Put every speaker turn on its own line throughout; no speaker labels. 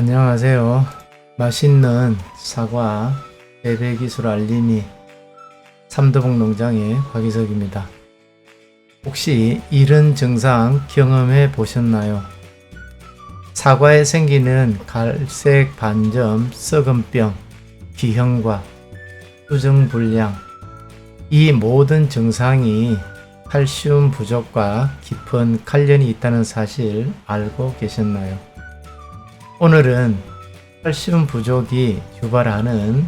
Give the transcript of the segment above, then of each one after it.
안녕하세요. 맛있는 사과 재배 기술 알림이 삼도봉 농장의 박희석입니다. 혹시 이런 증상 경험해 보셨나요? 사과에 생기는 갈색 반점, 썩은병, 기형과 수정불량 이 모든 증상이 칼슘 부족과 깊은 관련이 있다는 사실 알고 계셨나요? 오늘은 칼슘 부족이 유발하는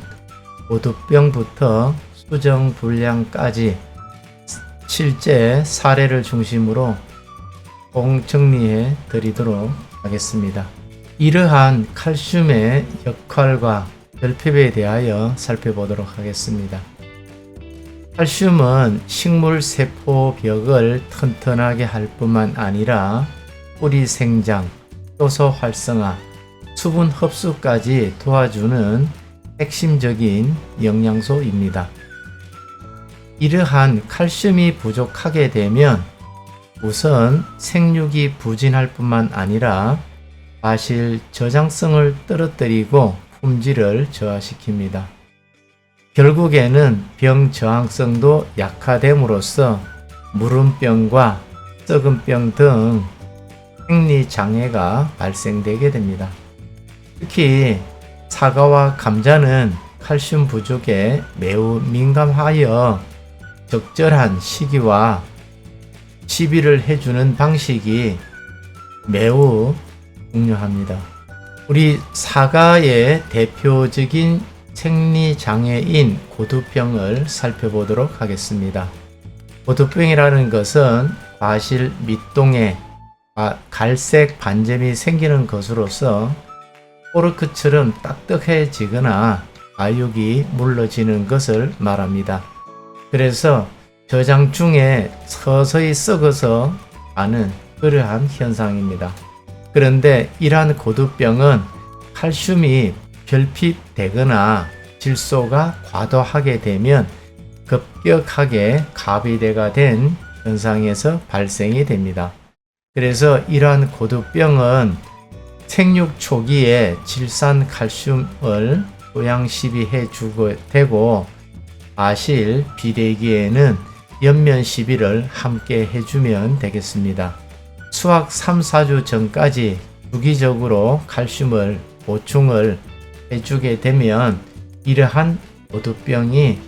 오두병부터 수정불량까지 실제 사례를 중심으로 공 정리해 드리도록 하겠습니다. 이러한 칼슘의 역할과 결핍에 대하여 살펴보도록 하겠습니다. 칼슘은 식물 세포벽을 튼튼하게 할 뿐만 아니라 뿌리 생장, 효소 활성화, 수분 흡수까지 도와주는 핵심적인 영양소입니다. 이러한 칼슘이 부족하게 되면 우선 생육이 부진할 뿐만 아니라 과실 저장성을 떨어뜨리고 품질을 저하시킵니다. 결국에는 병 저항성도 약화됨으로써 무름병과 썩은병 등 생리 장애가 발생되게 됩니다. 특히 사과와 감자는 칼슘 부족에 매우 민감하여 적절한 시기와 시비를 해주는 방식이 매우 중요합니다. 우리 사과의 대표적인 생리 장애인 고두병을 살펴보도록 하겠습니다. 고두병이라는 것은 과실 밑동에 갈색 반점이 생기는 것으로서 포르크처럼 딱딱해지거나 아육이 물러지는 것을 말합니다. 그래서 저장 중에 서서히 썩어서 가는 그러한 현상입니다. 그런데 이러한 고두병은 칼슘이 결핍되거나 질소가 과도하게 되면 급격하게 가비대가 된 현상에서 발생이 됩니다. 그래서 이러한 고두병은 생육 초기에 질산 칼슘을 소양 시비해 주고 되고 아실 비대기에는 연면 시비를 함께 해주면 되겠습니다. 수확 3, 4주 전까지 주기적으로 칼슘을 보충을 해주게 되면 이러한 오두병이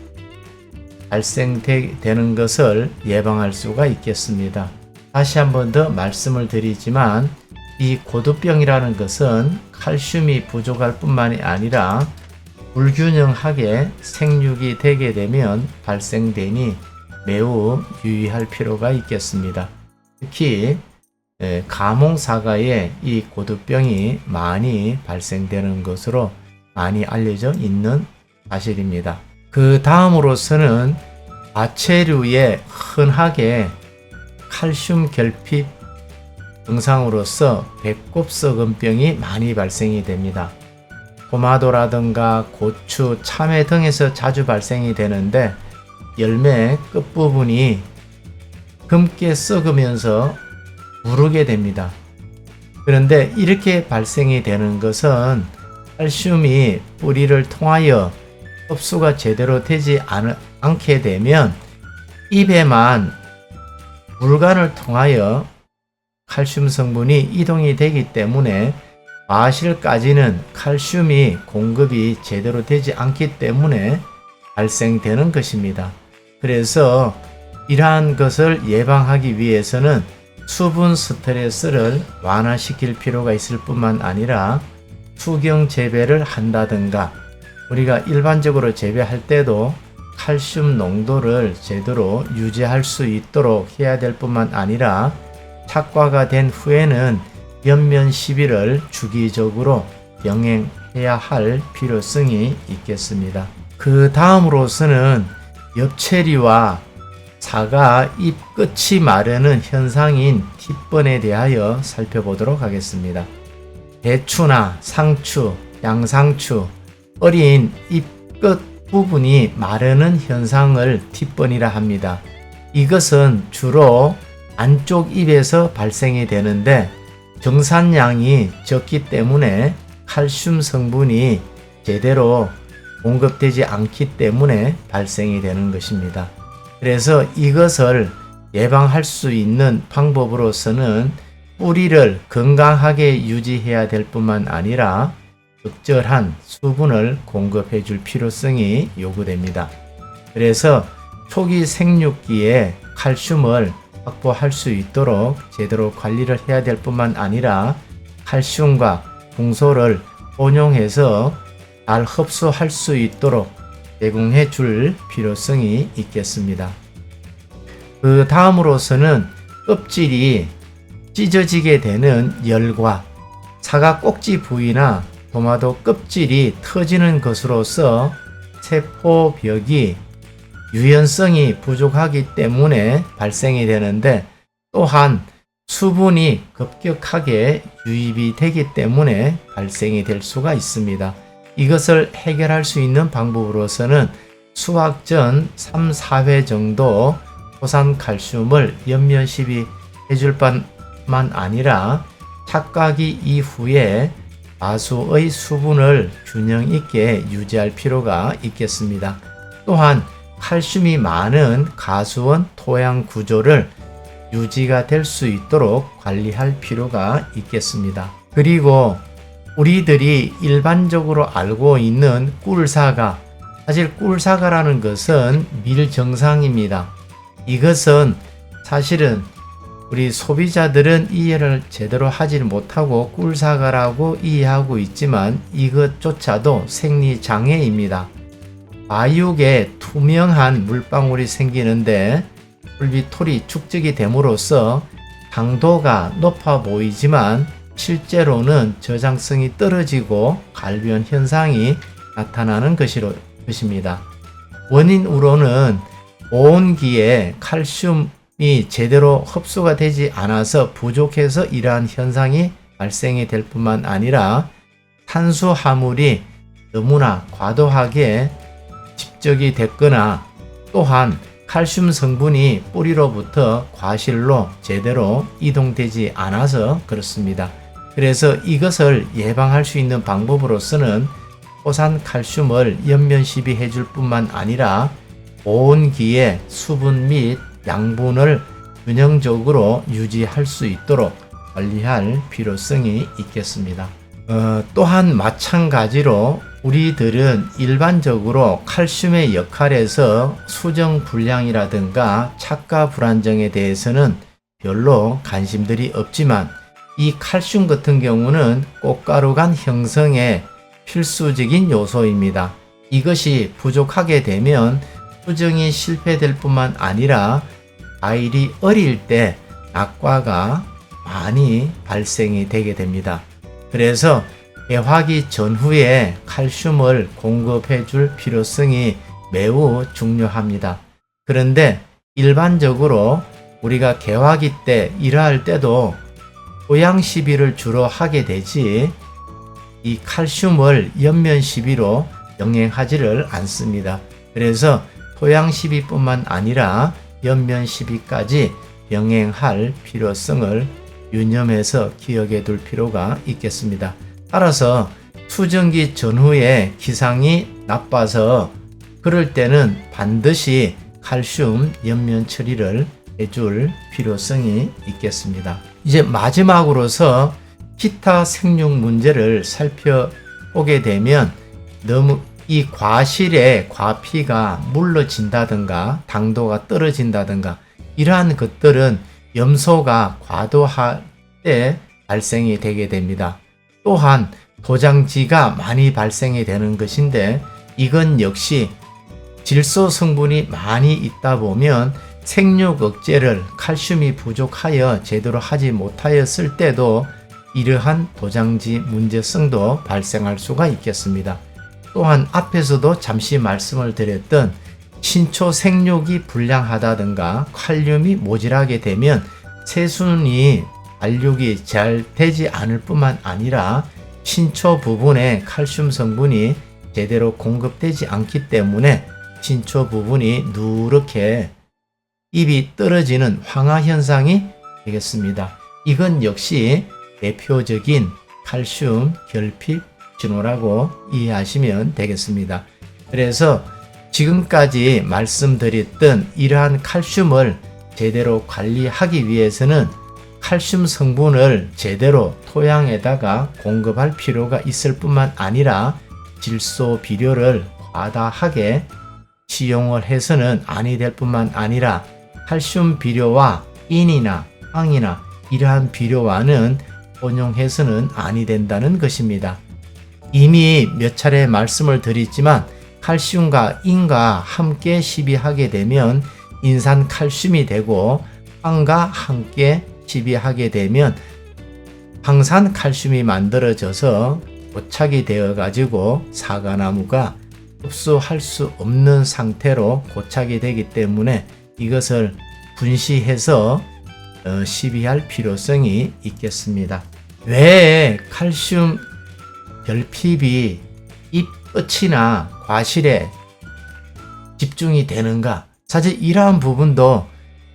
발생되는 것을 예방할 수가 있겠습니다. 다시 한 번 더 말씀을 드리지만 이 고두병이라는 것은 칼슘이 부족할 뿐만이 아니라 불균형하게 생육이 되게 되면 발생되니 매우 유의할 필요가 있겠습니다. 특히 가몽사과에 이 고두병이 많이 발생되는 것으로 많이 알려져 있는 사실입니다. 그 다음으로서는 아체류에 흔하게 칼슘 결핍 증상으로서 배꼽 썩은병이 많이 발생이 됩니다. 토마토라든가 고추, 참외 등에서 자주 발생이 되는데 열매 끝부분이 검게 썩으면서 무르게 됩니다. 그런데 이렇게 발생이 되는 것은 칼슘이 뿌리를 통하여 흡수가 제대로 되지 않, 않게 되면 입에만 물관을 통하여 칼슘 성분이 이동이 되기 때문에 마실까지는 칼슘이 공급이 제대로 되지 않기 때문에 발생되는 것입니다. 그래서 이러한 것을 예방하기 위해서는 수분 스트레스를 완화시킬 필요가 있을 뿐만 아니라 수경 재배를 한다든가 우리가 일반적으로 재배할 때도 칼슘 농도를 제대로 유지할 수 있도록 해야 될 뿐만 아니라 착과가 된 후에는 연면 시비를 주기적으로 병행해야 할 필요성이 있겠습니다. 그 다음으로서는 엽체리와 사과 잎 끝이 마르는 현상인 팁번에 대하여 살펴보도록 하겠습니다. 대추나 상추, 양상추, 어린 잎 끝 부분이 마르는 현상을 팁번이라 합니다. 이것은 주로 안쪽 잎에서 발생이 되는데 정산량이 적기 때문에 칼슘 성분이 제대로 공급되지 않기 때문에 발생이 되는 것입니다. 그래서 이것을 예방할 수 있는 방법으로서는 뿌리를 건강하게 유지해야 될 뿐만 아니라 적절한 수분을 공급해 줄 필요성이 요구됩니다. 그래서 초기 생육기에 칼슘을 확보할 수 있도록 제대로 관리를 해야 될 뿐만 아니라 칼슘과 궁소를 혼용해서 잘 흡수할 수 있도록 제공해 줄 필요성이 있겠습니다. 그 다음으로서는 껍질이 찢어지게 되는 열과 사과 꼭지 부위나 도마도 껍질이 터지는 것으로서 세포벽이 유연성이 부족하기 때문에 발생이 되는데 또한 수분이 급격하게 유입이 되기 때문에 발생이 될 수가 있습니다. 이것을 해결할 수 있는 방법으로서는 수확 전 3, 4회 정도 호산 칼슘을 연면 시비 해줄 뿐만 아니라 착각이 이후에 마수의 수분을 균형 있게 유지할 필요가 있겠습니다. 또한 칼슘이 많은 가수원 토양 구조를 유지가 될 수 있도록 관리할 필요가 있겠습니다. 그리고 우리들이 일반적으로 알고 있는 꿀사과, 사실 꿀사과라는 것은 밀정상입니다. 이것은 사실은 우리 소비자들은 이해를 제대로 하지 못하고 꿀사과라고 이해하고 있지만 이것조차도 생리장애입니다. 마육에 투명한 물방울이 생기는데 불빛톨이 축적이 됨으로써 강도가 높아 보이지만 실제로는 저장성이 떨어지고 갈변 현상이 나타나는 것이로, 것입니다. 원인으로는 보온기에 칼슘이 제대로 흡수가 되지 않아서 부족해서 이러한 현상이 발생이 될 뿐만 아니라 탄수화물이 너무나 과도하게 집적이 됐거나 또한 칼슘 성분이 뿌리로부터 과실로 제대로 이동되지 않아서 그렇습니다. 그래서 이것을 예방할 수 있는 방법으로서는 호산 칼슘을 연면 시비해 줄 뿐만 아니라 보온기에 수분 및 양분을 균형적으로 유지할 수 있도록 관리할 필요성이 있겠습니다. 어, 또한 마찬가지로 우리들은 일반적으로 칼슘의 역할에서 수정 불량이라든가 착가 불안정에 대해서는 별로 관심들이 없지만 이 칼슘 같은 경우는 꽃가루 간 형성에 필수적인 요소입니다. 이것이 부족하게 되면 수정이 실패될 뿐만 아니라 아이들이 어릴 때 낙과가 많이 발생이 되게 됩니다. 그래서 개화기 전후에 칼슘을 공급해 줄 필요성이 매우 중요합니다. 그런데 일반적으로 우리가 개화기 때 일할 때도 토양 시비를 주로 하게 되지 이 칼슘을 연면 시비로 병행하지를 않습니다. 그래서 토양 시비뿐만 아니라 연면 시비까지 병행할 필요성을 유념해서 기억해 둘 필요가 있겠습니다. 따라서 수정기 전후에 기상이 나빠서 그럴 때는 반드시 칼슘 연면 처리를 해줄 필요성이 있겠습니다. 이제 마지막으로서 기타 생육 문제를 살펴보게 되면 너무 이 과실에 과피가 물러진다든가 당도가 떨어진다든가 이러한 것들은 염소가 과도할 때 발생이 되게 됩니다. 또한 도장지가 많이 발생이 되는 것인데 이건 역시 질소 성분이 많이 있다 보면 생육 억제를 칼슘이 부족하여 제대로 하지 못하였을 때도 이러한 도장지 문제성도 발생할 수가 있겠습니다. 또한 앞에서도 잠시 말씀을 드렸던 신초 생육이 불량하다든가 칼륨이 모질하게 되면 새순이 발육이 잘 되지 않을 뿐만 아니라 신초 부분에 칼슘 성분이 제대로 공급되지 않기 때문에 신초 부분이 누렇게 입이 떨어지는 황화 현상이 되겠습니다. 이건 역시 대표적인 칼슘 결핍 신호라고 이해하시면 되겠습니다. 그래서 지금까지 말씀드렸던 이러한 칼슘을 제대로 관리하기 위해서는 칼슘 성분을 제대로 토양에다가 공급할 필요가 있을 뿐만 아니라 질소 비료를 과다하게 시용을 해서는 아니 될 뿐만 아니라 칼슘 비료와 인이나 황이나 이러한 비료와는 혼용해서는 아니 된다는 것입니다. 이미 몇 차례 말씀을 드렸지만 칼슘과 인과 함께 시비하게 되면 인산 칼슘이 되고 황과 함께 시비하게 되면 황산 칼슘이 만들어져서 고착이 되어 가지고 사과나무가 흡수할 수 없는 상태로 고착이 되기 때문에 이것을 분시해서 어, 시비할 필요성이 있겠습니다. 왜 칼슘 결핍이 잎 끝이나 과실에 집중이 되는가? 사실 이러한 부분도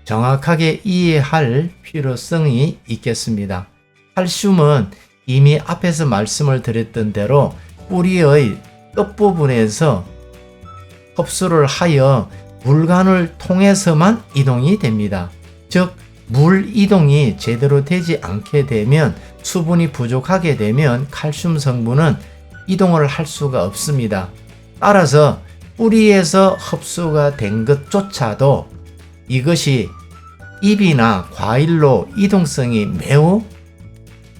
정확하게 이해할 필요성이 있겠습니다. 칼슘은 이미 앞에서 말씀을 드렸던 대로 뿌리의 끝부분에서 흡수를 하여 물관을 통해서만 이동이 됩니다. 즉, 물 이동이 제대로 되지 않게 되면 수분이 부족하게 되면 칼슘 성분은 이동을 할 수가 없습니다. 따라서 뿌리에서 흡수가 된 것조차도 이것이 잎이나 과일로 이동성이 매우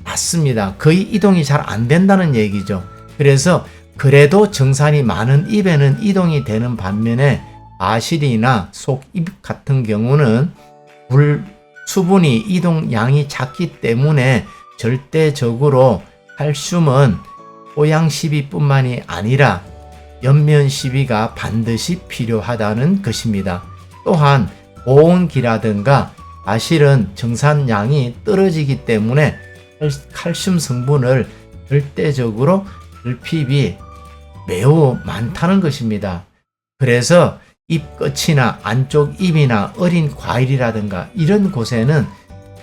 낮습니다. 거의 이동이 잘 안 된다는 얘기죠. 그래서 그래도 정산이 많은 잎에는 이동이 되는 반면에 아실이나 속잎 같은 경우는 물 수분이 이동량이 작기 때문에 절대적으로 칼슘은 토양 시비뿐만이 아니라 연면 시비가 반드시 필요하다는 것입니다. 또한 보온기라든가 아실은 정산량이 떨어지기 때문에 칼슘 성분을 절대적으로 결핍이 매우 많다는 것입니다. 그래서 잎 끝이나 안쪽 잎이나 어린 과일이라든가 이런 곳에는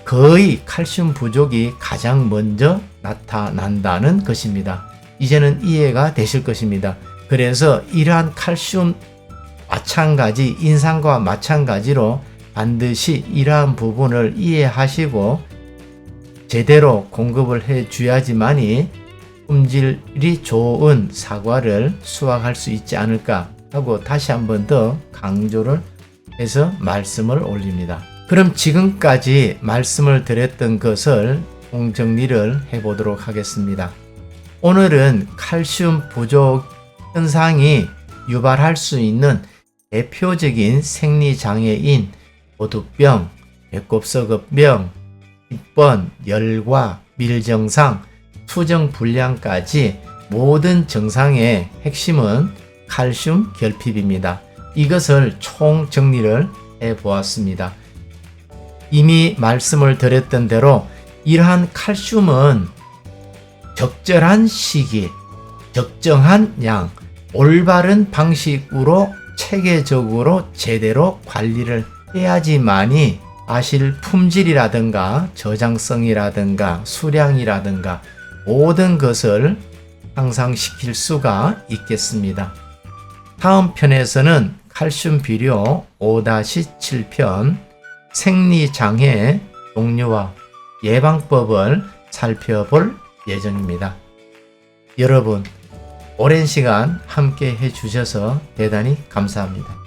거의 칼슘 부족이 가장 먼저 나타난다는 것입니다. 이제는 이해가 되실 것입니다. 그래서 이러한 칼슘 마찬가지 인상과 마찬가지로 반드시 이러한 부분을 이해하시고 제대로 공급을 해 줘야지만이 품질이 좋은 사과를 수확할 수 있지 않을까 하고 다시 한 번 더 강조를 해서 말씀을 올립니다. 그럼 지금까지 말씀을 드렸던 것을 총정리를 해보도록 하겠습니다. 오늘은 칼슘 부족 현상이 유발할 수 있는 대표적인 생리장애인 도두병, 배꼽서급병, 입번, 열과 밀정상, 투정불량까지 모든 증상의 핵심은 칼슘 결핍입니다. 이것을 총 정리를 해 보았습니다. 이미 말씀을 드렸던 대로 이러한 칼슘은 적절한 시기, 적정한 양, 올바른 방식으로 체계적으로 제대로 관리를 해야지만이 아실 품질이라든가 저장성이라든가 수량이라든가 모든 것을 향상시킬 수가 있겠습니다. 다음 편에서는 칼슘 비료 5-7편 생리장애 종류와 예방법을 살펴볼 예정입니다. 여러분, 오랜 시간 함께 해주셔서 대단히 감사합니다.